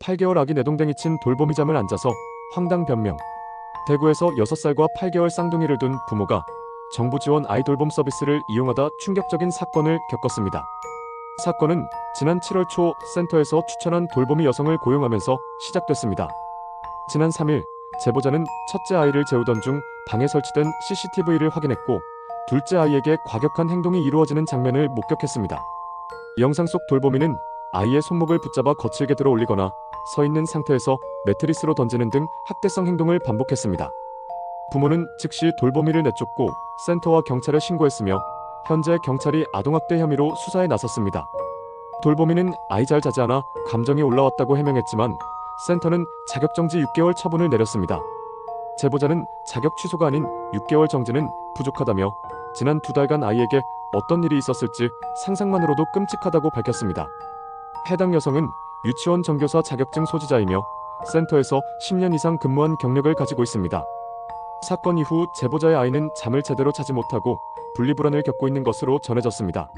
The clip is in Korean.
8개월 아기 내동댕이 친 돌보미 잠을 앉아서 황당 변명. 대구에서 6살과 8개월 쌍둥이를 둔 부모가 정부 지원 아이 돌봄 서비스를 이용하다 충격적인 사건을 겪었습니다. 사건은 지난 7월 초 센터에서 추천한 돌보미 여성을 고용하면서 시작됐습니다. 지난 3일 제보자는 첫째 아이를 재우던 중 방에 설치된 CCTV를 확인했고 둘째 아이에게 과격한 행동이 이루어지는 장면을 목격했습니다. 영상 속 돌보미는 아이의 손목을 붙잡아 거칠게 들어 올리거나 서 있는 상태에서 매트리스로 던지는 등 학대성 행동을 반복했습니다. 부모는 즉시 돌보미를 내쫓고 센터와 경찰에 신고했으며 현재 경찰이 아동학대 혐의로 수사에 나섰습니다. 돌보미는 아이 잘 자지 않아 감정이 올라왔다고 해명했지만 센터는 자격정지 6개월 처분을 내렸습니다. 제보자는 자격 취소가 아닌 6개월 정지는 부족하다며 지난 두 달간 아이에게 어떤 일이 있었을지 상상만으로도 끔찍하다고 밝혔습니다. 해당 여성은 유치원 정교사 자격증 소지자이며 센터에서 10년 이상 근무한 경력을 가지고 있습니다. 사건 이후 제보자의 아이는 잠을 제대로 자지 못하고 분리불안을 겪고 있는 것으로 전해졌습니다.